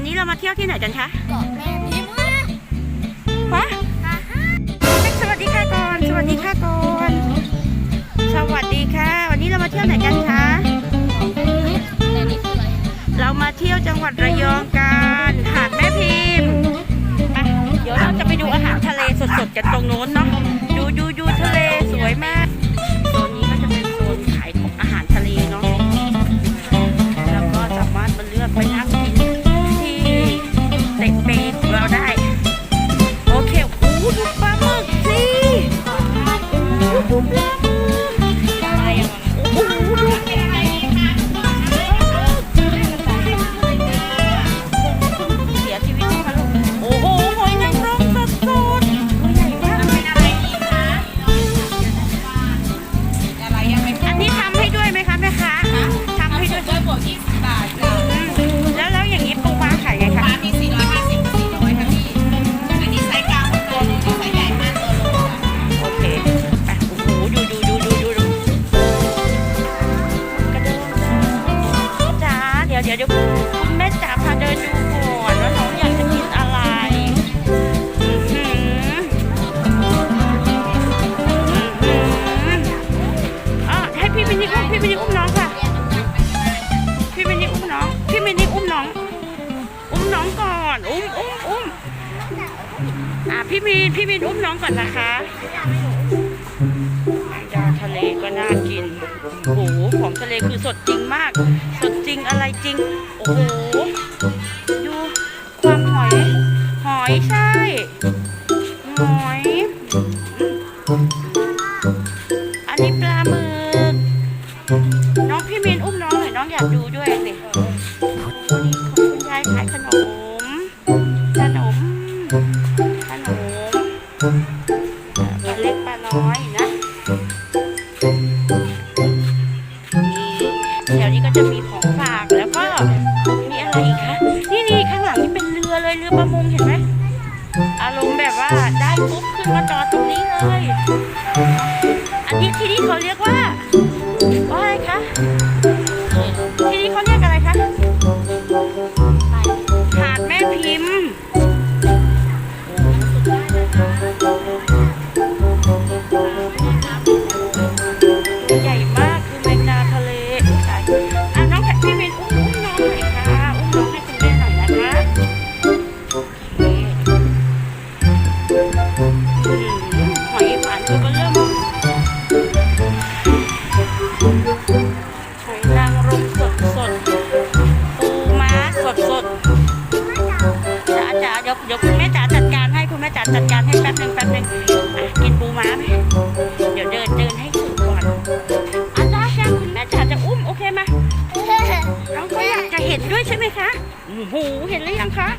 วันนี้เรามาเที่ยวที่ไหนกันคะเกาะแม่พิมพ์ว่าฮะสวัสดีค่ะก่อน สวัสดีค่ะก่อน สวัสดีค่ะ วันนี้เรามาเที่ยวไหนกันคะแต่นี่คืออะไรเรามาเที่ยวจังหวัดระยองกัน หาดแม่พิมพ์ไปเดี๋ยวเราจะไปดูอาหารทะเลสดๆกันตรงโน้นเนาะ ดูดูดูทะเล Thank you. ่อน อุ้มอุ้มอุ้มอะพี่มีนพี่มีนอุ้มน้องก่อนนะคะยาทะเลก็น่ากินโอ้โหของทะเลคือสดจริงมาก สดจริงอะไรจริง โอ้โหดูความหอย หอยใช่ หอย อันนี้ปลาหมึกน้องพี่มีนอุ้มน้องหน่อยน้องอยากดูด้วยสิ ขนมปลาเล็กปลาน้อยนะนี่แถวนี้ก็จะมีของฝากแล้วก็มีอะไรอีกคะนี่นี่ข้างหลังนี่เป็นเรือเลยเรือประมงเห็นไหมอารมณ์แบบว่าได้ปุ๊บขึ้นมาจอดตรงนี้เลยอันนี้ที่นี่เขาเรียกว่าว่าอะไรคะ หอยหวานตัวเบอร์เริ่มหอยนางรมสดสดปูม้าสดสดจ๋าจ๋าเดี๋ยวเดี๋ยวคุณแม่จ๋าจัดการให้คุณแม่จ๋าจัดการให้แป๊บหนึ่งแป๊บหนึ่งอะกินปูม้าไหมเดี๋ยวเดินเดินให้ถึงก่อนอาจารย์ยังคุณแม่จ๋าจะอุ้มโอเคไหมน้องก็อยากจะเห็นด้วยใช่ไหมคะโอ้โหเห็นหรือยังคะ